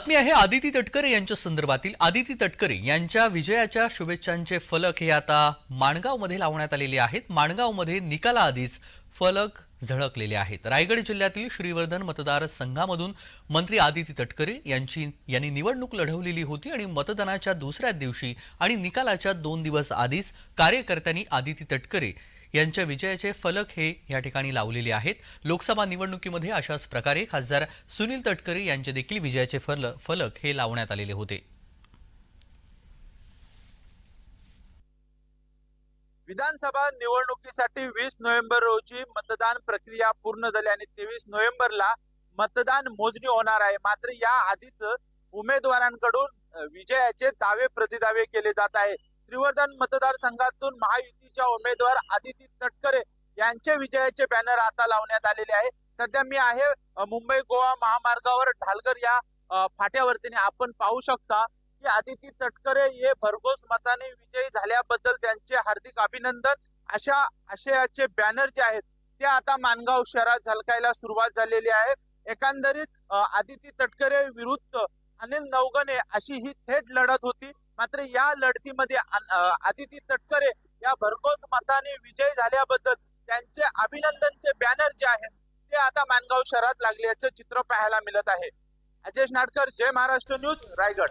बातमी आहे आदिती तटकरे यांच्या संदर्भातील. आदिती तटकरे यांच्या विजयाच्या शुभेच्छांचे फलक हे आता माणगावमध्ये लावण्यात आलेले आहेत. माणगावमध्ये निकालाआधीच फलक झळकलेले आहेत. रायगड जिल्ह्यातील श्रीवर्धन मतदारसंघामधून मंत्री आदिती तटकरे यांची यांनी निवडणूक लढवलेली होती आणि मतदानाच्या दुसऱ्या दिवशी आणि निकालाच्या दोन दिवस आधीच कार्यकर्त्यांनी आदिती तटकरे यांच्या विजयाचे फलक हे या ठिकाणी लावलेले आहेत. लोकसभा निवडणुकीमध्ये अशाच प्रकारे खासदार सुनील तटकरे यांचे देखील विजयाचे फल फलक हे लावण्यात आलेले होते. विधानसभा निवडणुकीसाठी वीस नोव्हेंबर रोजी मतदान प्रक्रिया पूर्ण झाली आणि तेवीस नोव्हेंबरला मतदान मोजणी होणार आहे. मात्र या आधीच उमेदवारांकडून विजयाचे दावे प्रतिदावे केले जात आहे श्रीवर्धन मतदारसंघातून महायुतीच्या उमेदवार आदिती तटकरे यांचे विजयाचे बॅनर आता लावण्यात आलेले आहे. सध्या मी आहे मुंबई गोवा महामार्गावर. ढालगर या अ, फाट्यावरती आपण पाहू शकता की आदिती तटकरे हे भरघोस मताने विजयी झाल्याबद्दल त्यांचे हार्दिक अभिनंदन. अशा आशयाचे बॅनर जे आहेत ते आता मानगाव शहरात झलकायला सुरुवात झालेली आहे. एकंदरीत आदिती तटकरे विरुद्ध अनिल नवगणे अशी ही थेट लढत होती. मात्र या लढतीमध्ये आदिती तटकरे या भरघोस मताने विजयी झाल्याबद्दल त्यांचे अभिनंदनचे बॅनर जे आहेत ते आता मानगाव शहरात लागल्याचं चित्र पाहायला मिळत आहे. अजेश नाडकर जय महाराष्ट्र न्यूज रायगड.